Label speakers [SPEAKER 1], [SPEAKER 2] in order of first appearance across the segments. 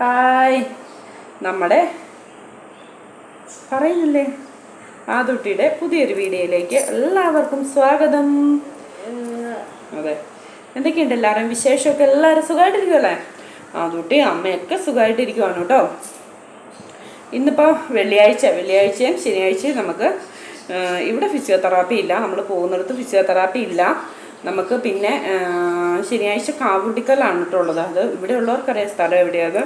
[SPEAKER 1] Hi. നമ്മുടെ പറയുന്നില്ലേ? ആദുട്ടിയുടെ പുതിയൊരു വീഡിയോയിലേക്ക് എല്ലാവർക്കും സ്വാഗതം. അതെ. എന്തൊക്കെയുണ്ട് എല്ലാവരും? വിശേഷമൊക്കെ എല്ലാവരും സുഖമായിട്ടിരിക്കുമല്ലേ ആദുട്ടി അമ്മയൊക്കെ സുഖമായിട്ടിരിക്കുവാണ് കേട്ടോ. ഇന്നിപ്പോൾ വെള്ളിയാഴ്ച. വെള്ളിയാഴ്ചയും ശനിയാഴ്ചയും നമുക്ക് ഇവിടെ ഫിസിയോതെറാപ്പി ഇല്ല. നമ്മൾ പോകുന്നിടത്ത് ഫിസിയോതെറാപ്പി ഇല്ല. നമുക്ക് പിന്നെ ശനിയാഴ്ച കാവുട്ടിക്കലാണ് കേട്ടോ ഉള്ളത്. അത് ഇവിടെ ഉള്ളവർക്കറിയാം സ്ഥലം എവിടെയാണ്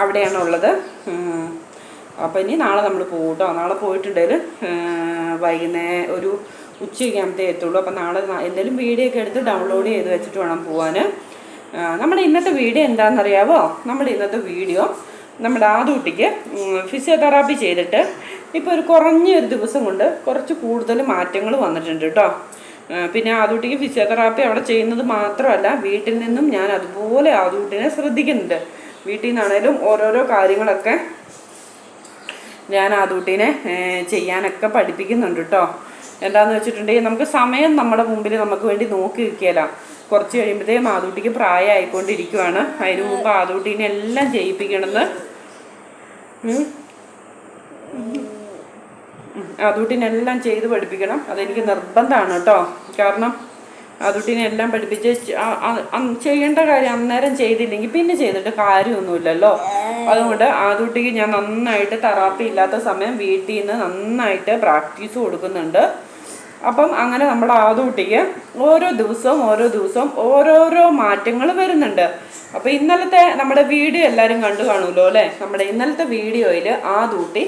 [SPEAKER 1] അവിടെയാണ് ഉള്ളത് അപ്പോൾ ഇനി നാളെ നമ്മൾ പോകും കേട്ടോ നാളെ പോയിട്ടുണ്ടെങ്കിൽ വൈകുന്നേരം ഒരു ഉച്ചയ്ക്ക് ആകുമ്പത്തേ എത്തുള്ളൂ. അപ്പോൾ നാളെ എന്തെങ്കിലും വീഡിയോ ഒക്കെ എടുത്ത് ഡൗൺലോഡ് ചെയ്ത് വെച്ചിട്ട് വേണം പോകാൻ നമ്മുടെ ഇന്നത്തെ വീഡിയോ എന്താണെന്നറിയാവോ? നമ്മുടെ ഇന്നത്തെ വീഡിയോ നമ്മുടെ ആദൂട്ടിക്ക് ഫിസിയോതെറാപ്പി ചെയ്തിട്ട് ഇപ്പോൾ ഒരു കുറഞ്ഞ ഒരു ദിവസം കൊണ്ട് കുറച്ച് കൂടുതൽ മാറ്റങ്ങൾ വന്നിട്ടുണ്ട് കേട്ടോ. പിന്നെ ആദൂട്ടിക്ക് ഫിസിയോതെറാപ്പി അവിടെ ചെയ്യുന്നത് മാത്രമല്ല വീട്ടിൽ നിന്നും ഞാൻ അതുപോലെ ആദൂട്ടിനെ ശ്രദ്ധിക്കുന്നുണ്ട്. വീട്ടിൽ നിന്നാണേലും ഓരോരോ കാര്യങ്ങളൊക്കെ ഞാൻ ആദൂട്ടിനെ ചെയ്യാനൊക്കെ പഠിപ്പിക്കുന്നുണ്ട് കേട്ടോ എന്താന്ന് വെച്ചിട്ടുണ്ടെങ്കിൽ നമുക്ക് സമയം നമ്മുടെ മുമ്പിൽ നമുക്ക് വേണ്ടി നോക്കി നിൽക്കുകയില്ല. കുറച്ച് കഴിയുമ്പോഴത്തേക്കും ആദൂട്ടിക്ക് പ്രായമായിക്കൊണ്ടിരിക്കുവാണ്. അതിന് മുമ്പ് ആദൂട്ടീനെ എല്ലാം ചെയ്യിപ്പിക്കണമെന്ന്. ആദൂട്ടിനെല്ലാം ചെയ്ത് പഠിപ്പിക്കണം. അതെനിക്ക് നിർബന്ധമാണ് കേട്ടോ. കാരണം ആദൂട്ടിനെ എല്ലാം പഠിപ്പിച്ച് ചെയ്യേണ്ട കാര്യം അന്നേരം ചെയ്തില്ലെങ്കിൽ പിന്നെ ചെയ്തിട്ട് കാര്യമൊന്നുമില്ലല്ലോ. അതുകൊണ്ട് ആദൂട്ടിക്ക് ഞാൻ നന്നായിട്ട് തെറാപ്പി ഇല്ലാത്ത സമയം വീട്ടിൽ നിന്ന് നന്നായിട്ട് പ്രാക്ടീസ് കൊടുക്കുന്നുണ്ട്. അപ്പം അങ്ങനെ നമ്മുടെ ആദൂട്ടിക്ക് ഓരോ ദിവസവും ഓരോ ദിവസവും ഓരോരോ മാറ്റങ്ങൾ വരുന്നുണ്ട്. അപ്പോൾ ഇന്നലത്തെ നമ്മുടെ വീഡിയോ എല്ലാവരും കണ്ടു കാണുമല്ലോ അല്ലേ? നമ്മുടെ ഇന്നലത്തെ വീഡിയോയിൽ ആദൂട്ടി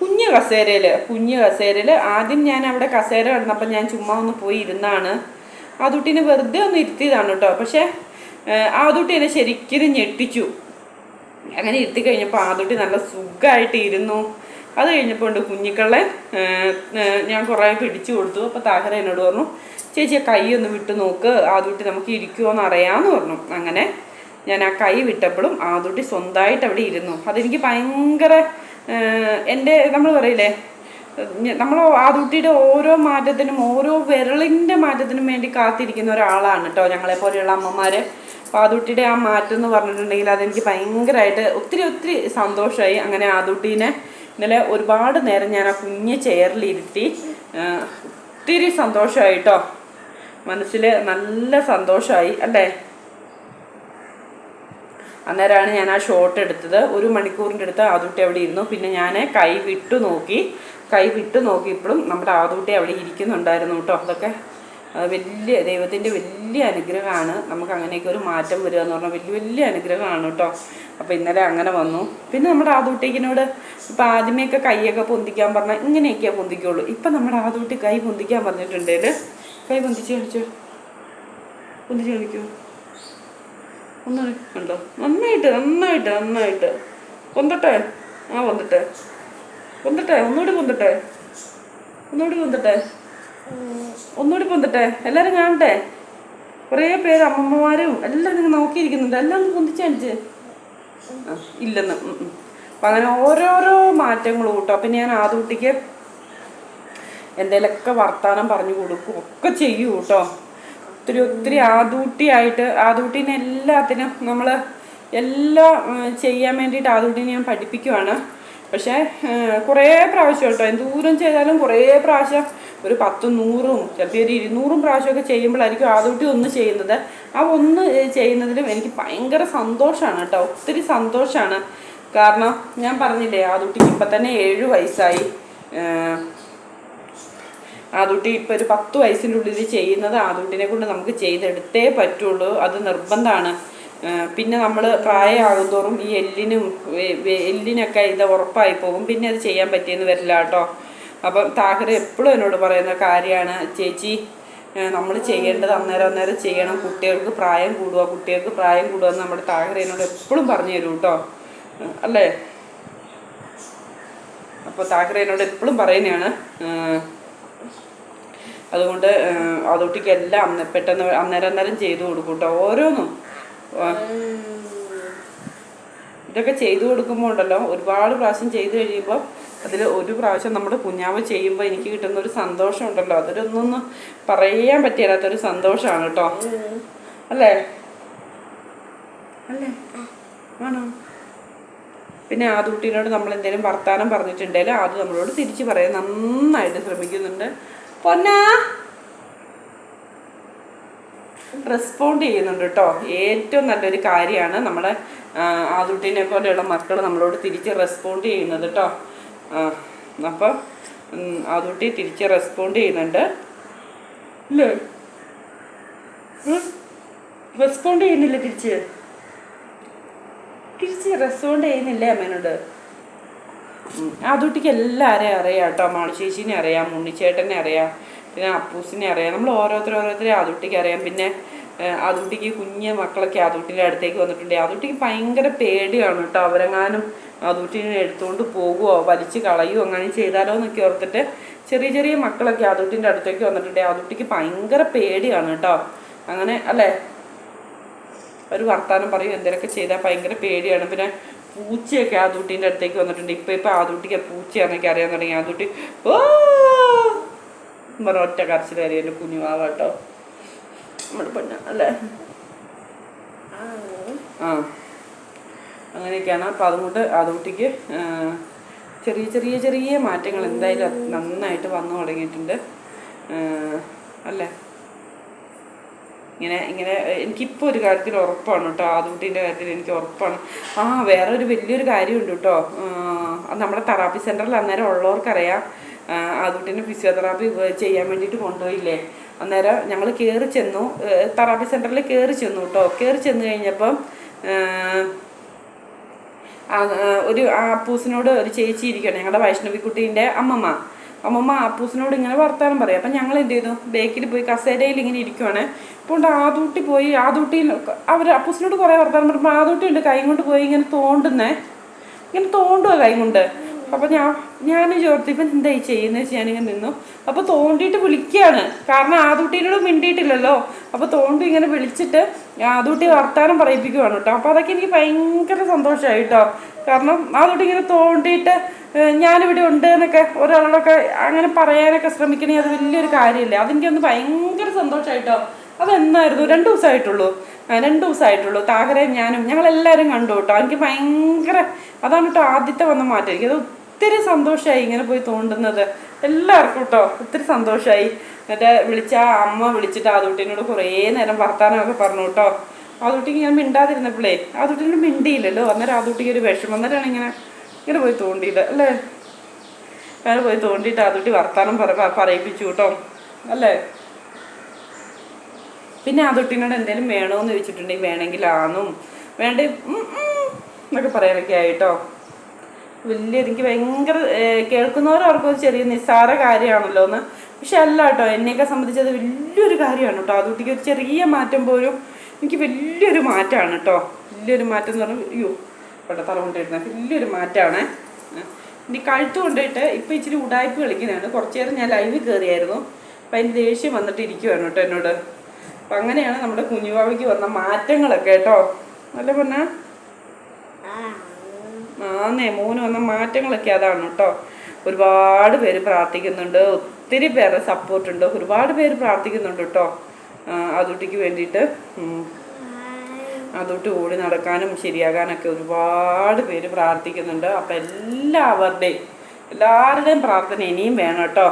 [SPEAKER 1] കുഞ്ഞു കസേരയിൽ കുഞ്ഞു കസേരയിൽ ആദ്യം ഞാൻ അവിടെ കസേര കിടന്നപ്പോൾ ഞാൻ ചുമ്മാ ഒന്ന് പോയി ഇരുന്നാണ്. ആ വെറുതെ ഒന്ന് ഇരുത്തിയതാണ് കേട്ടോ. പക്ഷേ ആദുട്ടി എന്നെ ശരിക്കും ഞെട്ടിച്ചു. അങ്ങനെ ഇരുത്തി കഴിഞ്ഞപ്പോൾ ആദുട്ടി നല്ല സുഖമായിട്ട് ഇരുന്നു. അത് കഴിഞ്ഞപ്പോൾ ഉണ്ട് കുഞ്ഞിക്കളെ ഏർ, ഏർ, ഞാൻ കുറേ പിടിച്ചു കൊടുത്തു. അപ്പോൾ താഹര എന്നോട് പറഞ്ഞു ചേച്ചി ആ കൈ ഒന്ന് വിട്ട് നോക്ക്. ആദുട്ടി നമുക്ക് ഇരിക്കുമോ എന്ന് അറിയാമെന്ന് പറഞ്ഞു. അങ്ങനെ ഞാൻ ആ കൈ വിട്ടപ്പോഴും ആദുട്ടി സ്വന്തമായിട്ട് അവിടെ ഇരുന്നു. അതെനിക്ക് ഭയങ്കര എന്റെ നമ്മൾ പറയില്ലേ നമ്മൾ ആദുട്ടിയുടെ ഓരോ മാറ്റത്തിനും ഓരോ വിരളിന്റെ മാറ്റത്തിനും വേണ്ടി കാത്തിരിക്കുന്ന ഒരാളാണ് കേട്ടോ ഞങ്ങളെ പോലെയുള്ള അമ്മമാർ അപ്പോൾ ആ മാറ്റം എന്ന് പറഞ്ഞിട്ടുണ്ടെങ്കിൽ അതെനിക്ക് ഭയങ്കരമായിട്ട് ഒത്തിരി ഒത്തിരി സന്തോഷമായി അങ്ങനെ ആദുട്ടീനെ ഇന്നലെ ഒരുപാട് നേരം ഞാൻ ആ കുഞ്ഞ് ചെയറിലിരുത്തി ഒത്തിരി സന്തോഷമായി കേട്ടോ മനസ്സിൽ നല്ല സന്തോഷമായി അല്ലേ? അന്നേരമാണ് ഞാൻ ആ ഷോട്ട് എടുത്തത് ഒരു മണിക്കൂറിന്റെ അടുത്ത് ആദൂട്ടി അവിടെ ഇരുന്നു. പിന്നെ ഞാൻ കൈ വിട്ടു നോക്കി. കൈ വിട്ടു നോക്കിയപ്പോഴും നമ്മുടെ ആദൂട്ടി അവിടെ ഇരിക്കുന്നുണ്ടായിരുന്നു കേട്ടോ. അതൊക്കെ വലിയ ദൈവത്തിന്റെ വലിയ അനുഗ്രഹമാണ്. നമുക്ക് അങ്ങനെയൊക്കെ ഒരു മാറ്റം വരിക എന്ന് പറഞ്ഞാൽ വലിയ വലിയ അനുഗ്രഹമാണ് കേട്ടോ. അപ്പോൾ ഇന്നലെ അങ്ങനെ വന്നു. പിന്നെ നമ്മുടെ ആദൂട്ടിക്കിനോട് ഇപ്പം ആദ്യമേയൊക്കെ കൈയൊക്കെ പൊന്തിക്കാൻ പറഞ്ഞാൽ ഇങ്ങനെയൊക്കെയാ പൊന്തിക്കുള്ളൂ. ഇപ്പം നമ്മുടെ ആദൂട്ടി കൈ പൊന്തിക്കാൻ പറഞ്ഞിട്ടുണ്ടേൽ കൈ പൊന്തിച്ച് കളിച്ചോ പൊന്തിച്ച് കളിക്കൂ ഒന്ന് കണ്ടോ? നന്നായിട്ട് നന്നായിട്ട് നന്നായിട്ട്. പൊന്തട്ടെ? ആ പൊന്തട്ടെ. പൊന്തട്ടെ ഒന്നുകൂടി പൊന്തട്ടെ. ഒന്നുകൂടി പൊന്തട്ടെ. ഒന്നുകൂടി പൊന്തട്ടെ. എല്ലാവരും കാണട്ടെ. കുറേ പേര് അമ്മമ്മമാരും എല്ലാം നിങ്ങൾ നോക്കിയിരിക്കുന്നുണ്ട്. എല്ലാം ഒന്ന് പൊന്തിച്ച് കാണിച്ച്. ആ ഇല്ലെന്ന്. അപ്പം അങ്ങനെ ഓരോരോ മാറ്റങ്ങളും കൂട്ടും. അപ്പം ഞാൻ ആദ്യകുട്ടിക്ക് എന്തേലൊക്കെ വർത്താനം പറഞ്ഞു കൊടുക്കും. ഒക്കെ ചെയ്യൂ കേട്ടോ. ഒത്തിരി ഒത്തിരി ആദൂട്ടിയായിട്ട് ആദൂട്ടീനെ എല്ലാത്തിനും നമ്മൾ എല്ലാം ചെയ്യാൻ വേണ്ടിയിട്ട് ആദൂട്ടിനെ ഞാൻ പഠിപ്പിക്കുവാണ്. പക്ഷേ കുറേ പ്രാവശ്യം കേട്ടോ. എന്തൂരം ചെയ്താലും കുറേ പ്രാവശ്യം ഒരു പത്തും നൂറും ചിലപ്പോൾ ഒരു ഇരുന്നൂറും പ്രാവശ്യമൊക്കെ ചെയ്യുമ്പോഴായിരിക്കും ആദ്യമായിട്ട് ഒന്ന് ചെയ്യുന്നത്. ആ ഒന്ന് ചെയ്യുന്നതിലും എനിക്ക് ഭയങ്കര സന്തോഷമാണ് കേട്ടോ. ഒത്തിരി സന്തോഷമാണ് കാരണം ഞാൻ പറഞ്ഞില്ലേ ആദ്യട്ടിക്ക് ഇപ്പം തന്നെ ഏഴ് വയസ്സായി. ആദ്യട്ടി ഇപ്പം ഒരു പത്ത് വയസ്സിന്റെ ഉള്ളിൽ ചെയ്യുന്നത് ആദ്യട്ടിനെ കൊണ്ട് നമുക്ക് ചെയ്തെടുത്തേ പറ്റുള്ളൂ. അത് നിർബന്ധമാണ്. പിന്നെ നമ്മൾ പ്രായമാകുന്തോറും ഈ എല്ലിനും എല്ലിനൊക്കെ ഇത് ഉറപ്പായി പോകും. പിന്നെ അത് ചെയ്യാൻ പറ്റിയെന്ന് വരില്ല കേട്ടോ. അപ്പം താഹര എപ്പോഴും എന്നോട് പറയുന്ന കാര്യമാണ് ചേച്ചി നമ്മൾ ചെയ്യേണ്ടത് അന്നേരം അന്നേരം ചെയ്യണം. കുട്ടികൾക്ക് പ്രായം കൂടുക കുട്ടികൾക്ക് പ്രായം കൂടുക എന്ന് നമ്മുടെ താഹര എന്നോട് എപ്പോഴും പറഞ്ഞു തരും കേട്ടോ. അല്ലേ? അപ്പോൾ താഹര എന്നോട് എപ്പോഴും പറയുന്നതാണ് അതുകൊണ്ട് അതോട്ടിക്ക് എല്ലാം അന്ന- പെട്ടെന്ന് അന്നേരം അന്നേരം ചെയ്തു കൊടുക്കും കേട്ടോ. ഓരോന്നും. ഇതൊക്കെ ചെയ്തു കൊടുക്കുമ്പോൾ ഉണ്ടല്ലോ ഒരുപാട് പ്രാവശ്യം ചെയ്തു കഴിയുമ്പോൾ അതിൽ ഒരു പ്രാവശ്യം നമ്മുടെ കുഞ്ഞാവ് ചെയ്യുമ്പോൾ എനിക്ക് കിട്ടുന്ന ഒരു സന്തോഷം ഉണ്ടല്ലോ അതിലൊന്നും പറയാൻ പറ്റിയാത്തൊരു സന്തോഷമാണ് കേട്ടോ. അല്ലേ? അല്ലേ? ആണോ? പിന്നെ ആ കുട്ടീനോട് നമ്മൾ എന്തെങ്കിലും വർത്താനം പറഞ്ഞിട്ടുണ്ടെങ്കിൽ അത് നമ്മളോട് തിരിച്ചു പറയാൻ നന്നായിട്ട് ശ്രമിക്കുന്നുണ്ട്. പൊന്നാ! റെസ്പോണ്ട് ചെയ്യുന്നുണ്ട് കേട്ടോ. ഏറ്റവും നല്ലൊരു കാര്യമാണ് നമ്മുടെ ആദുട്ടിനെ പോലെയുള്ള മക്കൾ നമ്മളോട് തിരിച്ച് റെസ്പോണ്ട് ചെയ്യുന്നത് കേട്ടോ. അപ്പോൾ ആദുട്ടി തിരിച്ച് റെസ്പോണ്ട് ചെയ്യുന്നുണ്ട്. അല്ലേ റെസ്പോണ്ട് ചെയ്യുന്നില്ല തിരിച്ച്? തിരിച്ച് റെസ്പോണ്ട് ചെയ്യുന്നില്ലേ അമ്മേനോട്. ആദൂട്ടിക്ക് എല്ലാവരെയും അറിയാം കേട്ടോ. മാളിശേഷിനെ അറിയാം ഉണ്ണിച്ചേട്ടനെ അറിയാം. പിന്നെ അപ്പൂസിനെ അറിയാം. നമ്മൾ ഓരോരുത്തർ ഓരോരുത്തരെ ആതുട്ടിക്ക് അറിയാം. പിന്നെ അതുട്ടിക്ക് കുഞ്ഞ് മക്കളൊക്കെ അതുട്ടിന്റെ അടുത്തേക്ക് വന്നിട്ടുണ്ട്. അതുട്ടിക്ക് ഭയങ്കര പേടിയാണ് കേട്ടോ. അവരെങ്ങാനും അതുട്ടിനെ എടുത്തുകൊണ്ട് പോകുമോ വലിച്ച് കളയുമോ അങ്ങനെ ചെയ്താലോ എന്നൊക്കെ ഓർത്തിട്ട് ചെറിയ ചെറിയ മക്കളൊക്കെ അതുട്ടിന്റെ അടുത്തേക്ക് വന്നിട്ടുണ്ട്. അതുട്ടിക്ക് ഭയങ്കര പേടിയാണ് കേട്ടോ. അങ്ങനെ അല്ലേ? ഒരു വർത്താനം പറയും എന്തെങ്കിലുമൊക്കെ ചെയ്താൽ ഭയങ്കര പേടിയാണ്. പിന്നെ പൂച്ചയൊക്കെ ആദൂട്ടീന്റെ അടുത്തേക്ക് വന്നിട്ടുണ്ട്. ഇപ്പം ഇപ്പം ആദൂട്ടിക്ക് പൂച്ചയാണെന്നൊക്കെ അറിയാൻ തുടങ്ങി. ആദൂട്ടി ഓ! പറഞ്ഞ ഒറ്റ കരച്ചിൽ കയറി എന്റെ കുഞ്ഞുവാവ കേട്ടോ. നമ്മുടെ പൊന്ന അല്ലേ? ആ. അങ്ങനെയൊക്കെയാണ്. അപ്പം അതുകൊണ്ട് അതുകുട്ടിക്ക് ചെറിയ ചെറിയ ചെറിയ മാറ്റങ്ങൾ എന്തായാലും നന്നായിട്ട് വന്നു തുടങ്ങിയിട്ടുണ്ട്. അല്ലേ? ഇങ്ങനെ ഇങ്ങനെ എനിക്കിപ്പോൾ ഒരു കാര്യത്തിൽ ഉറപ്പാണ് കേട്ടോ. ആദുട്ടീന്റെ കാര്യത്തിൽ എനിക്ക് ഉറപ്പാണ്. ആ വേറെ ഒരു വലിയൊരു കാര്യമുണ്ട് കേട്ടോ. നമ്മുടെ തെറാപ്പി സെന്ററിൽ അന്നേരം ഉള്ളവർക്കറിയാം. ആദൂട്ടിന് ഫിസിയോതെറാപ്പി ചെയ്യാൻ വേണ്ടിയിട്ട് കൊണ്ടുപോയില്ലേ? അന്നേരം ഞങ്ങൾ കയറി ചെന്നു. തെറാപ്പി സെന്ററിൽ കയറി ചെന്നു കേട്ടോ കയറി ചെന്ന് കഴിഞ്ഞപ്പം ഒരു അപ്പൂസിനോട് ഒരു ചേച്ചി ഇരിക്കണം ഞങ്ങളുടെ വൈഷ്ണവിക്കുട്ടീന്റെ അമ്മമ്മ. അമ്മമ്മ അപ്പൂസിനോട് ഇങ്ങനെ വർത്താനം പറയും. അപ്പം ഞങ്ങൾ എന്ത് ചെയ്തു? ബേക്കിൽ പോയി കസേരയിൽ ഇങ്ങനെ ഇരിക്കുവാണ്. അപ്പോൾ ആദൂട്ടി പോയി. ആദൂട്ടി അവർ അപ്പൂസിനോട് കുറേ വർത്താനം പറയുമ്പോൾ ആദൂട്ടി ഉണ്ട് കൈ കൊണ്ട് പോയി ഇങ്ങനെ തോണ്ടുന്നേ. ഇങ്ങനെ തോണ്ടുക കൈ കൊണ്ട്. അപ്പോൾ ഞാൻ ഞാൻ ചോർത്തി ഇപ്പം എന്തായി ചെയ്യുന്നത് വെച്ച് ഞാനിങ്ങനെ നിന്നു. അപ്പോൾ തോണ്ടിയിട്ട് വിളിക്കുകയാണ് കാരണം ആദൂട്ടീനോട് മിണ്ടിയിട്ടില്ലല്ലോ. അപ്പോൾ തോണ്ടി ഇങ്ങനെ വിളിച്ചിട്ട് ആദൂട്ടി വർത്താനം പറയിപ്പിക്കുവാണ് കേട്ടോ. അപ്പോൾ അതൊക്കെ എനിക്ക് ഭയങ്കര സന്തോഷമായി കേട്ടോ. കാരണം ആദൂട്ടി ഇങ്ങനെ തോണ്ടിയിട്ട് ഞാനിവിടെ ഉണ്ട് എന്നൊക്കെ ഒരാളോടൊക്കെ അങ്ങനെ പറയാനൊക്കെ ശ്രമിക്കണേ അത് വലിയൊരു കാര്യമില്ലേ. അതെനിക്കൊന്ന് ഭയങ്കര സന്തോഷമായിട്ടോ അതെന്നായിരുന്നു? രണ്ട് ദിവസമായിട്ടുള്ളൂ. രണ്ട് ദിവസമായിട്ടുള്ളൂ. താഹരയും ഞാനും ഞങ്ങളെല്ലാവരും കണ്ടു കേട്ടോ. എനിക്ക് ഭയങ്കര അതാണ് കേട്ടോ ആദ്യത്തെ വന്ന മാറ്റം. എനിക്കത് ഒത്തിരി സന്തോഷമായി ഇങ്ങനെ പോയി തോണ്ടുന്നത്. എല്ലാവർക്കും കേട്ടോ ഒത്തിരി സന്തോഷമായി എന്നിട്ട് വിളിച്ച അമ്മ വിളിച്ചിട്ട് ആദൂട്ടിനോട് കുറേ നേരം വർത്താനമൊക്കെ പറഞ്ഞു കേട്ടോ ആദൂട്ടിക്ക് ഞാൻ മിണ്ടാതിരുന്നപ്പോഴേ ആദൂട്ടിനോട് മിണ്ടിയില്ലല്ലോ. അന്നേരം ആദൂട്ടിക്ക് ഒരു വിഷമം. അന്നേരമാണ് ഇങ്ങനെ ഇങ്ങനെ പോയി തോണ്ടിയത് അല്ലേ? അങ്ങനെ പോയി തോണ്ടിയിട്ട് ആദൂട്ടി വർത്താനം പറ പറയിപ്പിച്ചു കേട്ടോ അല്ലേ? പിന്നെ ആ തൊട്ടിനോട് എന്തെങ്കിലും വേണോന്ന് ചോദിച്ചിട്ടുണ്ടെങ്കിൽ വേണമെങ്കിൽ ആന്നും വേണ്ട എന്നൊക്കെ പറയാനൊക്കെ ആയിട്ടോ വലിയ എനിക്ക് ഭയങ്കര കേൾക്കുന്നവരും കേൾക്കുന്നവരവർക്ക് ഒരു ചെറിയ നിസ്സാര കാര്യമാണല്ലോ എന്ന്. പക്ഷെ അല്ല കേട്ടോ എന്നെയൊക്കെ സംബന്ധിച്ച് അത് വലിയൊരു കാര്യമാണ് കേട്ടോ. അതുകൊണ്ടിക്ക് ഒരു ചെറിയ മാറ്റം പോലും എനിക്ക് വലിയൊരു മാറ്റമാണ് കേട്ടോ. വലിയൊരു മാറ്റം എന്ന് പറഞ്ഞാൽ അയ്യോ ഇവിടെ തല കൊണ്ടിരുന്ന വലിയൊരു മാറ്റമാണ്. ഇനി കഴുത്ത് കൊണ്ടിട്ട് ഇപ്പം ഇച്ചിരി ഉടായ്പ് കളിക്കുന്നതാണ്. കുറച്ച് നേരം ഞാൻ ലൈവ് കയറിയായിരുന്നു. അപ്പം അതിന് ദേഷ്യം വന്നിട്ട് ഇരിക്കുവാണ് കേട്ടോ എന്നോട്. അപ്പം അങ്ങനെയാണ് നമ്മുടെ കുഞ്ഞുവാവയ്ക്ക് വന്ന മാറ്റങ്ങളൊക്കെ കേട്ടോ. നല്ല പൊന്നാ? ആന്നേ മോന് വന്ന മാറ്റങ്ങളൊക്കെ അതാണ് കേട്ടോ. ഒരുപാട് പേര് പ്രാർത്ഥിക്കുന്നുണ്ട് ഒത്തിരി പേരെ സപ്പോർട്ട് ഉണ്ട് ഒരുപാട് പേര് പ്രാർത്ഥിക്കുന്നുണ്ട് കേട്ടോ. അതുട്ടിക്ക് വേണ്ടിയിട്ട്. അതുട്ടി ഓടി നടക്കാനും ശരിയാകാനൊക്കെ ഒരുപാട് പേര് പ്രാർത്ഥിക്കുന്നുണ്ട്. അപ്പം എല്ലാവരുടെയും എല്ലാവരുടെയും പ്രാർത്ഥന ഇനിയും വേണം കേട്ടോ.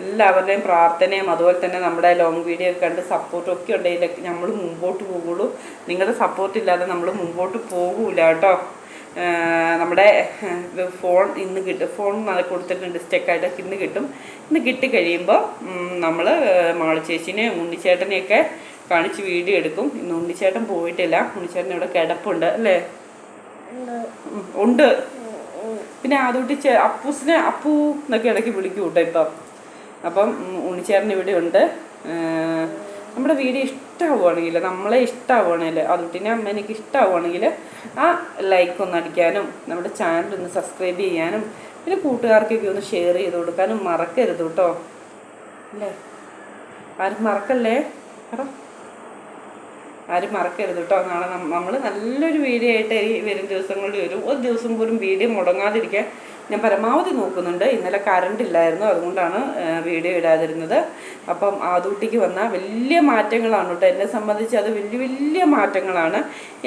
[SPEAKER 1] എല്ലാവരുടെയും പ്രാർത്ഥനയും അതുപോലെ തന്നെ നമ്മുടെ ലോങ് വീഡിയോ ഒക്കെ കണ്ട് സപ്പോർട്ടും ഒക്കെ ഉണ്ടെങ്കിൽ നമ്മൾ മുമ്പോട്ട് പോകുള്ളൂ. നിങ്ങളുടെ സപ്പോർട്ട് ഇല്ലാതെ നമ്മൾ മുമ്പോട്ട് പോകൂല കേട്ടോ. നമ്മുടെ ഫോൺ ഇന്ന് കിട്ടും. ഫോൺ കൊടുത്തിട്ടുണ്ട് സ്റ്റെക്കായിട്ട് ഇന്ന് കിട്ടും. ഇന്ന് കിട്ടിക്കഴിയുമ്പോൾ നമ്മൾ മാളിച്ചേച്ചിനെ ഉണ്ണിച്ചേട്ടനെയൊക്കെ കാണിച്ച് വീഡിയോ എടുക്കും. ഇന്ന് ഉണ്ണിച്ചേട്ടൻ പോയിട്ടില്ല. ഉണ്ണിച്ചേട്ടൻ ഇവിടെ കിടപ്പുണ്ട് അല്ലേ? ഉണ്ട്. പിന്നെ ചെ അപ്പൂസിനെ അപ്പൂ എന്നൊക്കെ ഇടയ്ക്ക് വിളിക്കും കേട്ടോ ഇപ്പം. അപ്പം ഉണ്ണിച്ചേട്ടൻ ഇവിടെ ഉണ്ട്. നമ്മുടെ വീഡിയോ ഇഷ്ടമാവുകയാണെങ്കിൽ നമ്മളെ ഇഷ്ടമാവുകയാണെങ്കിൽ അതുട്ടിനെ അമ്മേനൊക്കെ ഇഷ്ടമാവുകയാണെങ്കിൽ ആ ലൈക്ക് ഒന്ന് അടിക്കാനും നമ്മുടെ ചാനൽ ഒന്ന് സബ്സ്ക്രൈബ് ചെയ്യാനും പിന്നെ കൂട്ടുകാർക്കൊക്കെ ഒന്ന് ഷെയർ ചെയ്ത് കൊടുക്കാനും മറക്കരുത് കേട്ടോ. അല്ലേ? ആരും മറക്കല്ലേ? പറ ആരും മറക്കരുത് കേട്ടോ നാളെ നമ്മൾ നല്ലൊരു വീഡിയോ ആയിട്ട് ഈ വരും ദിവസങ്ങളിൽ വരും. ഒരു ദിവസം പോലും വീഡിയോ മുടങ്ങാതിരിക്കാൻ ഞാൻ പരമാവധി നോക്കുന്നുണ്ട്. ഇന്നലെ കറണ്ട് ഇല്ലായിരുന്നു. അതുകൊണ്ടാണ് വീഡിയോ ഇടാതിരുന്നത്. അപ്പം ആദൂട്ടിക്ക് വന്ന വലിയ മാറ്റങ്ങളാണ് കേട്ടോ എന്നെ സംബന്ധിച്ച് അത് വലിയ വലിയ മാറ്റങ്ങളാണ്.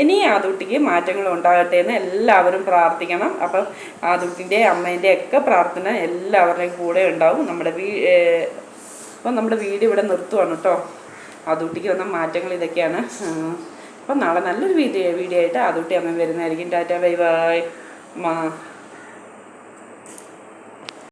[SPEAKER 1] ഇനി ആദൂട്ടിക്ക് മാറ്റങ്ങൾ ഉണ്ടാകട്ടെ എന്ന് എല്ലാവരും പ്രാർത്ഥിക്കണം. അപ്പം ആദൂട്ടിന്റെ അമ്മേന്റെ ഒക്കെ പ്രാർത്ഥന എല്ലാവരുടെയും കൂടെ ഉണ്ടാവും. നമ്മുടെ വീ അപ്പം നമ്മുടെ വീഡിയോ ഇവിടെ നിർത്തുവാണ് കേട്ടോ ആദൂട്ടിക്ക് വന്ന മാറ്റങ്ങൾ ഇതൊക്കെയാണ്. അപ്പം നാളെ നല്ലൊരു വീഡിയോ വീഡിയോ ആയിട്ട് ആദൂട്ടി അമ്മ വരുന്നതായിരിക്കും. Tata bye bye. മാ